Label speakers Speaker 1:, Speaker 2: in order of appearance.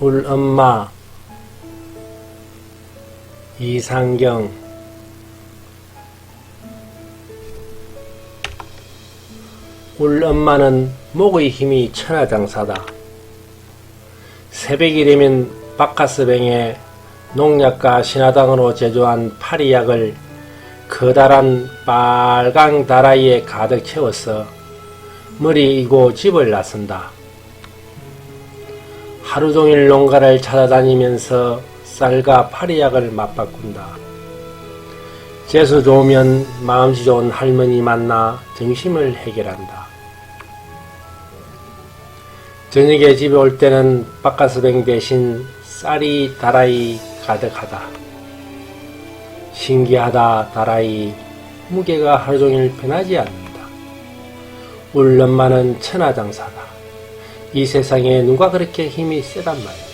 Speaker 1: 울 엄마 이상경 울 엄마는 목의 힘이 천하장사다. 새벽이 되면 바카스뱅에 농약과 신화당으로 제조한 파리약을 커다란 빨강 다라이에 가득 채워서 머리 이고 집을 나선다. 하루 종일 농가를 찾아다니면서 쌀과 파리약을 맞바꾼다. 재수 좋으면 마음씨 좋은 할머니 만나 점심을 해결한다. 저녁에 집에 올 때는 바카스뱅 대신 쌀이 다라이 가득하다. 신기하다 다라이 무게가 하루 종일 변하지 않는다. 울 엄마는 천하장사다. 이 세상에 누가 그렇게 힘이 세단 말이야.